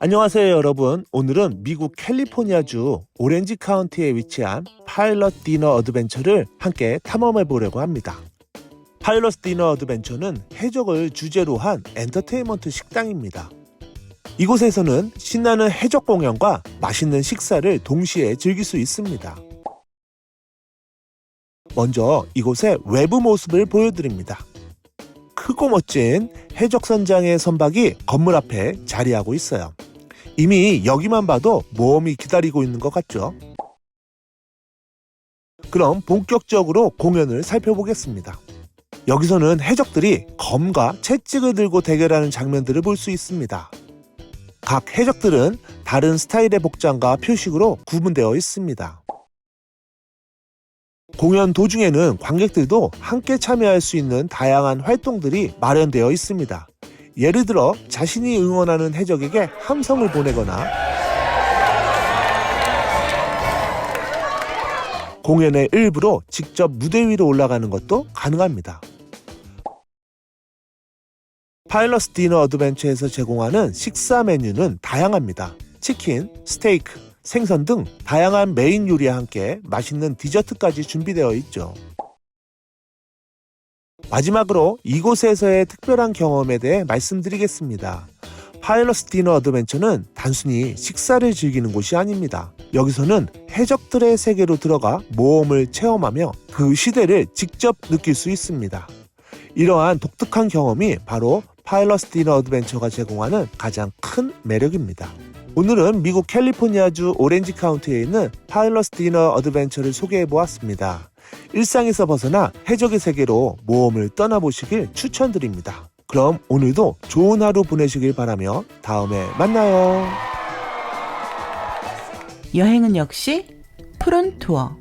안녕하세요 여러분. 오늘은 미국 캘리포니아주 오렌지 카운티에 위치한 파일럿 디너 어드벤처를 함께 탐험해 보려고 합니다. 파일럿 디너 어드벤처는 해적을 주제로 한 엔터테인먼트 식당입니다. 이곳에서는 신나는 해적 공연과 맛있는 식사를 동시에 즐길 수 있습니다. 먼저 이곳의 외부 모습을 보여드립니다 크고 멋진 해적 선장의 선박이 건물 앞에 자리하고 있어요. 이미 여기만 봐도 모험이 기다리고 있는 것 같죠? 그럼 본격적으로 공연을 살펴보겠습니다. 여기서는 해적들이 검과 채찍을 들고 대결하는 장면들을 볼 수 있습니다. 각 해적들은 다른 스타일의 복장과 표식으로 구분되어 있습니다. 공연 도중에는 관객들도 함께 참여할 수 있는 다양한 활동들이 마련되어 있습니다. 예를 들어 자신이 응원하는 해적에게 함성을 보내거나 공연의 일부로 직접 무대 위로 올라가는 것도 가능합니다. 파일럿 디너 어드벤처에서 제공하는 식사 메뉴는 다양합니다. 치킨, 스테이크, 생선 등 다양한 메인 요리와 함께 맛있는 디저트까지 준비되어 있죠. 마지막으로 이곳에서의 특별한 경험에 대해 말씀드리겠습니다. 파일럿 디너 어드벤처는 단순히 식사를 즐기는 곳이 아닙니다. 여기서는 해적들의 세계로 들어가 모험을 체험하며 그 시대를 직접 느낄 수 있습니다. 이러한 독특한 경험이 바로 파일럿 디너 어드벤처가 제공하는 가장 큰 매력입니다. 오늘은 미국 캘리포니아주 오렌지 카운티에 있는 파일럿 디너 어드벤처를 소개해 보았습니다. 일상에서 벗어나 해적의 세계로 모험을 떠나보시길 추천드립니다. 그럼 오늘도 좋은 하루 보내시길 바라며 다음에 만나요. 여행은 역시 푸른 투어.